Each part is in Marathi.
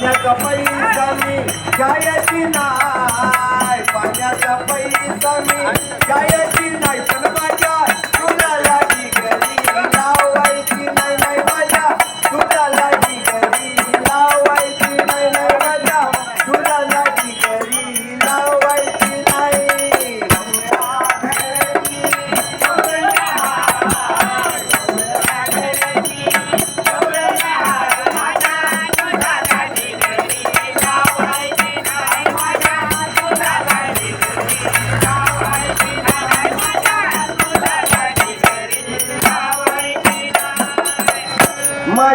पाण्याचा पैसा मी गायची नाही. पाण्याचा पैसा मी गायची नाही. पण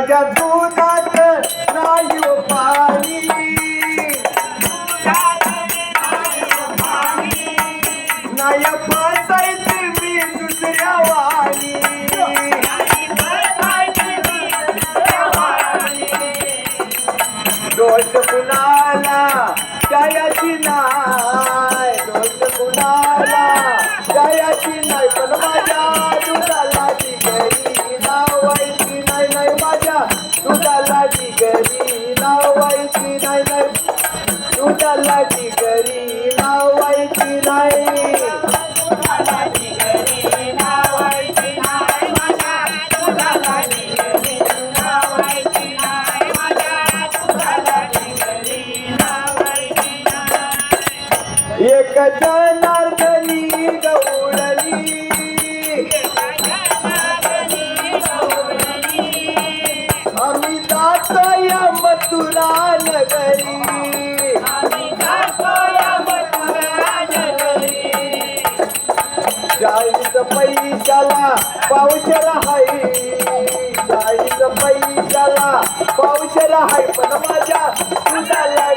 माझ्या दुधात नाही हो पाणी. नाही फसायची मी दुसऱ्या वाणी. दोष कुणाला त्याची ना ती घरी लावायची नाही. मथुरा नगरी. पैशाला पावशेला हाय. चाळीस पैशाला पावशेला हाय. पण माझ्या तुझ्याला